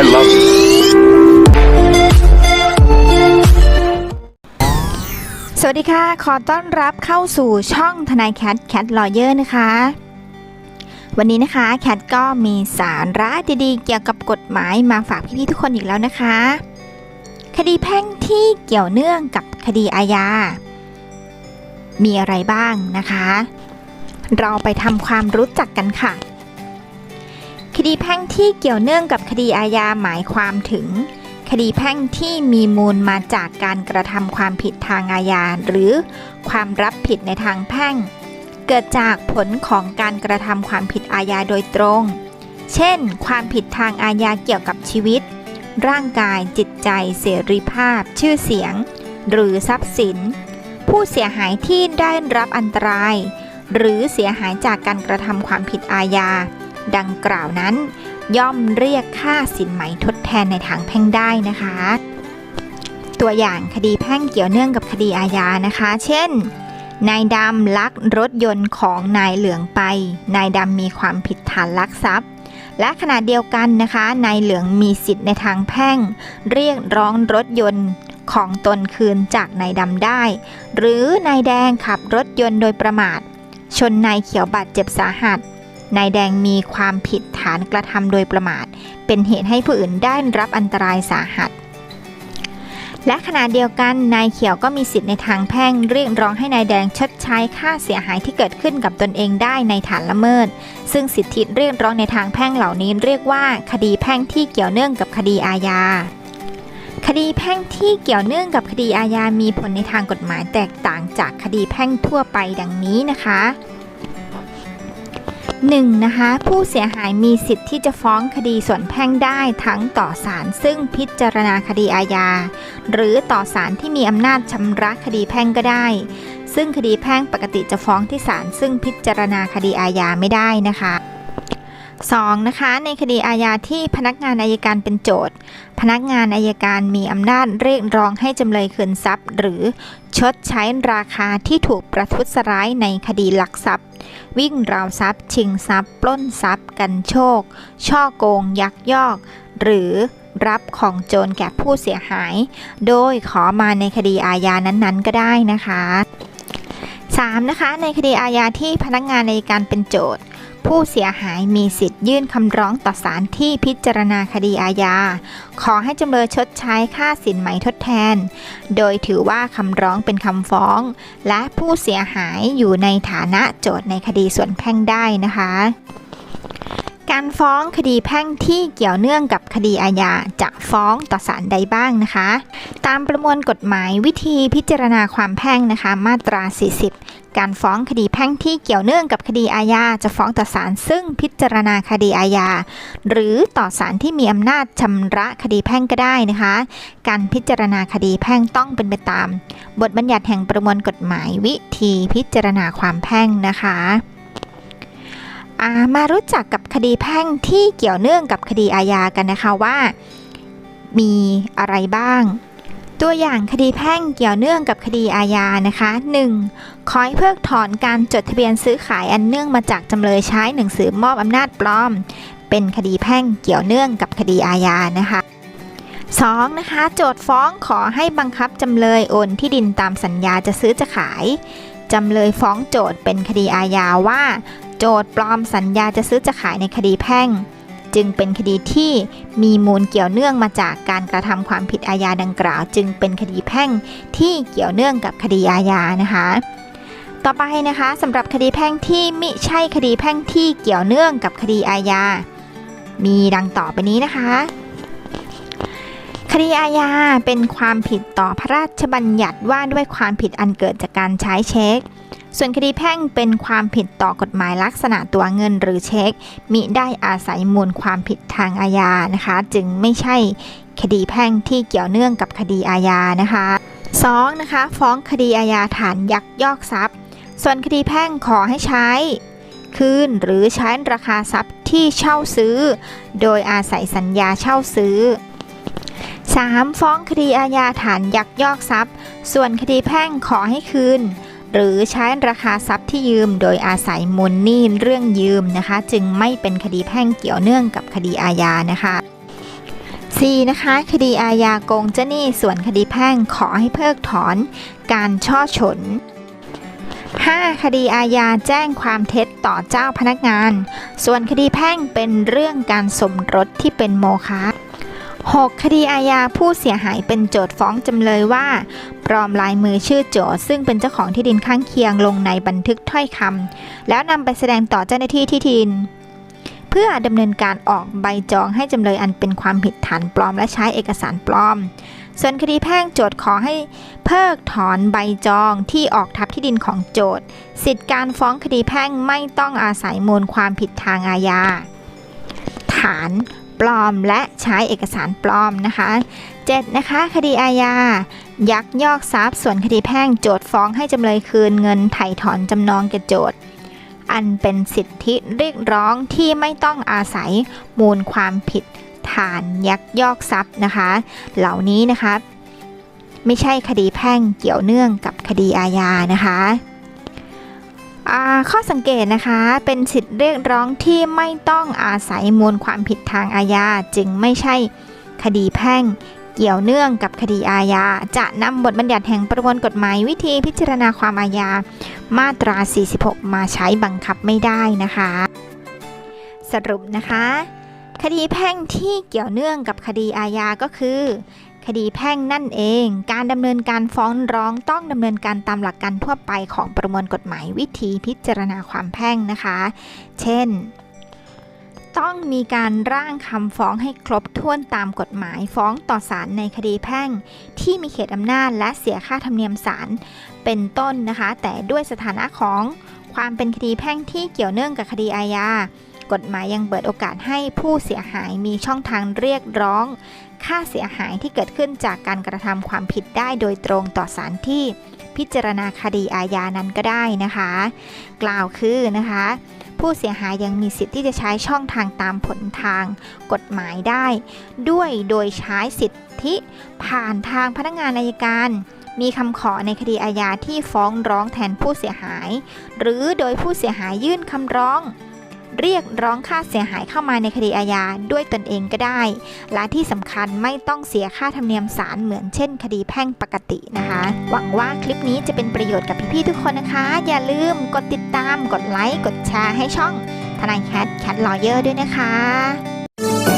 I love you. สวัสดีค่ะ ขอต้อนรับเข้าสู่ช่องทนายแคทแคทลอเยอร์นะคะ วันนี้นะคะแคทก็มีสาระดีๆ เกี่ยวกับกฎหมายมาฝากพี่ๆทุกคนอีกแล้วนะคะ คดีแพ่งที่เกี่ยวเนื่องกับคดีอาญา มีอะไรบ้างนะคะ เราไปทำความรู้จักกันค่ะ คดีแพ่งที่เกี่ยวเนื่องกับคดีอาญาหมายความถึง คดีแพ่งที่มีมูลมาจากการกระทำความผิดทางอาญาหรือความรับผิดในทางแพ่ง เกิดจากผลของการกระทำความผิดอาญาโดยตรง เช่น ความผิดทางอาญาเกี่ยวกับชีวิต ร่างกายจิตใจเสรีภาพ ชื่อเสียง หรือทรัพย์สิน ผู้เสียหายที่ได้รับอันตราย หรือเสียหายจากการกระทำความผิดอาญา ดังกล่าวนั้น ย่อมเรียกค่าสินไหมทดแทนในทางแพ่งได้นะคะ ตัวอย่างคดีแพ่งเกี่ยวเนื่องกับคดีอาญานะคะ เช่นนายดำลักรถยนต์ของนายเหลืองไป นายดำมีความผิดฐานลักทรัพย์ และขณะเดียวกันนะคะ นายเหลืองมีสิทธิ์ในทางแพ่ง เรียกร้องรถยนต์ของตนคืนจากนายดำได้ หรือนายแดงขับรถยนต์โดยประมาท ชนนายเขียวบาดเจ็บสาหัส นายแดงมีความผิดฐานกระทำโดยประมาท เป็นเหตุให้ผู้อื่นได้รับอันตรายสาหัส และขณะเดียวกันนายเขียวก็มีสิทธิ์ในทางแพ่งเรียกร้องให้นายแดงชดใช้ค่าเสียหายที่เกิดขึ้นกับตนเองได้ในฐานละเมิด ซึ่งสิทธิเรียกร้องในทางแพ่งเหล่านี้เรียกว่า คดีแพ่งที่เกี่ยวเนื่องกับคดีอาญาคดีแพ่งที่เกี่ยวเนื่องกับคดีอาญามีผลในทางกฎหมายแตกต่างจากคดีแพ่งทั่วไปดังนี้นะคะ 1. นะคะ ผู้เสียหายมีสิทธิ์ที่จะฟ้องคดีส่วนแพ่งได้ทั้งต่อศาลซึ่งพิจารณาคดีอาญา หรือต่อศาลที่มีอำนาจชำระคดีแพ่งก็ได้ ซึ่งคดีแพ่งปกติจะฟ้องที่ศาลซึ่งพิจารณาคดีอาญาไม่ได้นะคะ 2. นะคะในคดีอาญาที่พนักงานอายการเป็นโจทย์ นักงานอายการมีอำนาจเรียกร้องให้จำเลยคืนทรัพย์ หรือชดใช้ราคาที่ถูกประทุษร้ายในคดีหลักทรัพย์ วิ่งราวทรัพย์ ชิงทรัพย์ ปล้นทรัพย์ กันโชค ช่อโกง ยักยอก หรือรับของโจรแก่ผู้เสียหาย โดยขอมาในคดีอาญานั้นๆ ก็ได้นะคะ 3. นะคะในคดีอาญาที่พนักงานในการเป็นโจทย์ ผู้เสียหายมีสิทธิ์ยื่นคำร้องต่อศาลที่พิจารณาคดีอาญา ขอให้จำเลยชดใช้ค่าสินไหมทดแทน โดยถือว่าคำร้องเป็นคำฟ้อง และผู้เสียหายอยู่ในฐานะโจทย์ในคดีส่วนแพ่งได้นะคะ การฟ้องคดีแพ่งที่เกี่ยวเนื่องกับคดีอาญาจะฟ้องต่อศาลใดบ้างนะคะ ตามประมวลกฎหมายวิธีพิจารณาความแพ่งนะคะ มาตรา 40 การฟ้องคดีแพ่งที่เกี่ยวเนื่องกับคดีอาญาจะฟ้องต่อศาลซึ่งพิจารณาคดีอาญาหรือต่อศาลที่มีอำนาจชำระคดีแพ่งก็ได้นะคะ การพิจารณาคดีแพ่งต้องเป็นไปตาม บทบัญญัติแห่งประมวลกฎหมายวิธีพิจารณาความแพ่งนะคะ มารู้จักกับคดีแพ่งที่เกี่ยวเนื่องกับคดีอาญากันนะคะว่า มีอะไรบ้าง ตัวอย่างคดีแพ่งเกี่ยวเนื่องกับคดีอาญานะคะ 1. ขอให้เพิกถอนการจดทะเบียนซื้อขายอันเนื่องมาจากจำเลยใช้หนังสือมอบอำนาจปลอม เป็นคดีแพ่งเกี่ยวเนื่องกับคดีอาญานะคะ 2. นะคะ โจทย์ฟ้องขอให้บังคับจำเลยโอนที่ดินตามสัญญาจะซื้อจะขายจำเลยฟ้องโจทย์เป็นคดีอาญาว่า โจทย์ปลอมสัญญาจะซื้อจะขายในคดีแพ่ง จึงเป็นคดีที่มีมูลเกี่ยวเนื่องมาจากการกระทำความผิดอาญาดังกล่าว จึงเป็นคดีแพ่งที่เกี่ยวเนื่องกับคดีอาญานะคะต่อไปนะคะสำหรับคดีแพ่งที่มิใช่คดีแพ่งที่เกี่ยวเนื่องกับคดีอาญา มีดังต่อไปนี้นะคะ คดีอาญาเป็นความผิดต่อพระราชบัญญัติว่าด้วยความผิดอันเกิดจากการใช้เช็ค ส่วนคดีแพ่งเป็นความผิดต่อกฎหมายลักษณะตัวเงินหรือเช็ค มิได้อาศัยมูลความผิดทางอาญานะคะ จึงไม่ใช่คดีแพ่งที่เกี่ยวเนื่องกับคดีอาญานะคะ 2. นะคะ ฟ้องคดีอาญาฐานยักยอกทรัพย์ ส่วนคดีแพ่งขอให้ใช้คืนหรือใช้ราคาทรัพย์ที่เช่าซื้อ โดยอาศัยสัญญาเช่าซื้อ 3. ฟ้องคดีอาญาฐานยักยอกทรัพย์ ส่วนคดีแพ่งขอให้คืน หรือใช้ราคาทรัพย์ที่ยืมโดยอาศัยมูลหนี้เรื่องยืมนะคะ จึงไม่เป็นคดีแพ่งเกี่ยวเนื่องกับคดีอาญานะคะ 4. นะคะคดีอาญาโกงเจ้าหนี้ส่วนคดีแพ่งขอให้เพิกถอน การช่อฉน 5. คดีอาญาแจ้งความเท็จต่อเจ้าพนักงาน ส่วนคดีแพ่งเป็นเรื่องการสมรสที่เป็นโมฆะ 6. คดีอาญาผู้เสียหายเป็นโจทฟ้องจำเลยว่า ปลอมลายมือชื่อโจทซึ่งเป็นเจ้าของที่ดินข้างเคียงลงในบันทึกถ้อยคำแล้วนำไปแสดงต่อเจ้าหน้าที่ที่ดิน เพื่อดำเนินการออกใบจองให้จำเลยอันเป็นความผิดฐานปลอมและใช้เอกสารปลอม ส่วนคดีแพ่งโจทขอให้เพิกถอนใบจองที่ออกทับที่ดินของโจทสิทธิการฟ้องคดีแพ่งไม่ต้องอาศัยมูลความผิดทางอาญาฐาน ปลอมและใช้เอกสารปลอมนะคะ 7. นะคะ คดีอาญา ยักยอกทรัพย์ ส่วนคดีแพ่งโจทฟ้องให้จำเลยคืนเงินไถ่ถอนจำนองแก่โจทอันเป็นสิทธิเรียกร้องที่ไม่ต้องอาศัยมูลความผิดฐานยักยอกทรัพย์นะคะ เหล่านี้นะคะ ไม่ใช่คดีแพ่งเกี่ยวเนื่องกับคดีอาญานะคะ ข้อสังเกตนะคะ เป็นสิทธิเรียกร้องที่ไม่ต้องอาศัยมูลความผิดทางอาญาจึงไม่ใช่คดีแพ่งเกี่ยวเนื่องกับคดีอาญา จะนำบทบัญญัติแห่งประมวลกฎหมายวิธีพิจารณาความอาญา มาตรา 46 มาใช้บังคับไม่ได้นะคะ สรุปนะคะ คดีแพ่งที่เกี่ยวเนื่องกับคดีอาญาก็คือ คดีแพ่งนั่นเอง การดำเนินการฟ้องร้องต้องดำเนินการตามหลักการทั่วไปของประมวลกฎหมายวิธีพิจารณาความแพ่งนะคะ เช่น ต้องมีการร่างคำฟ้องให้ครบถ้วนตามกฎหมายฟ้องต่อศาลในคดีแพ่ง ที่มีเขตอำนาจและเสียค่าธรรมเนียมศาลเป็นต้นนะคะ แต่ด้วยสถานะของความเป็นคดีแพ่งที่เกี่ยวเนื่องกับคดีอาญา กฎหมายยังเปิดโอกาสให้ผู้เสียหายมีช่องทางเรียกร้อง ค่าเสียหายที่เกิดขึ้นจากการกระทำความผิดได้โดยตรงต่อศาลที่ พิจารณาคดีอาญานั้นก็ได้นะคะ กล่าวคือนะคะ ผู้เสียหายยังมีสิทธิ์ที่จะใช้ช่องทางตามผลทางกฎหมายได้ ด้วยโดยใช้สิทธิผ่านทางพนักงานอายการมีคำขอในคดีอาญาที่ฟ้องร้องแทนผู้เสียหาย หรือโดยผู้เสียหายยื่นคำร้อง เรียกร้องค่าเสียหายเข้ามาในคดีอาญาด้วยตนเองก็ได้ และที่สำคัญไม่ต้องเสียค่าธรรมเนียมศาลเหมือนเช่น คดีแพ่งปกตินะคะ หวังว่าคลิปนี้จะเป็นประโยชน์กับพี่ๆทุกคนนะคะ อย่าลืมกดติดตาม กดไลค์ กดแชร์ให้ช่องทนายแคทแคทลอเยอร์ด้วยนะคะ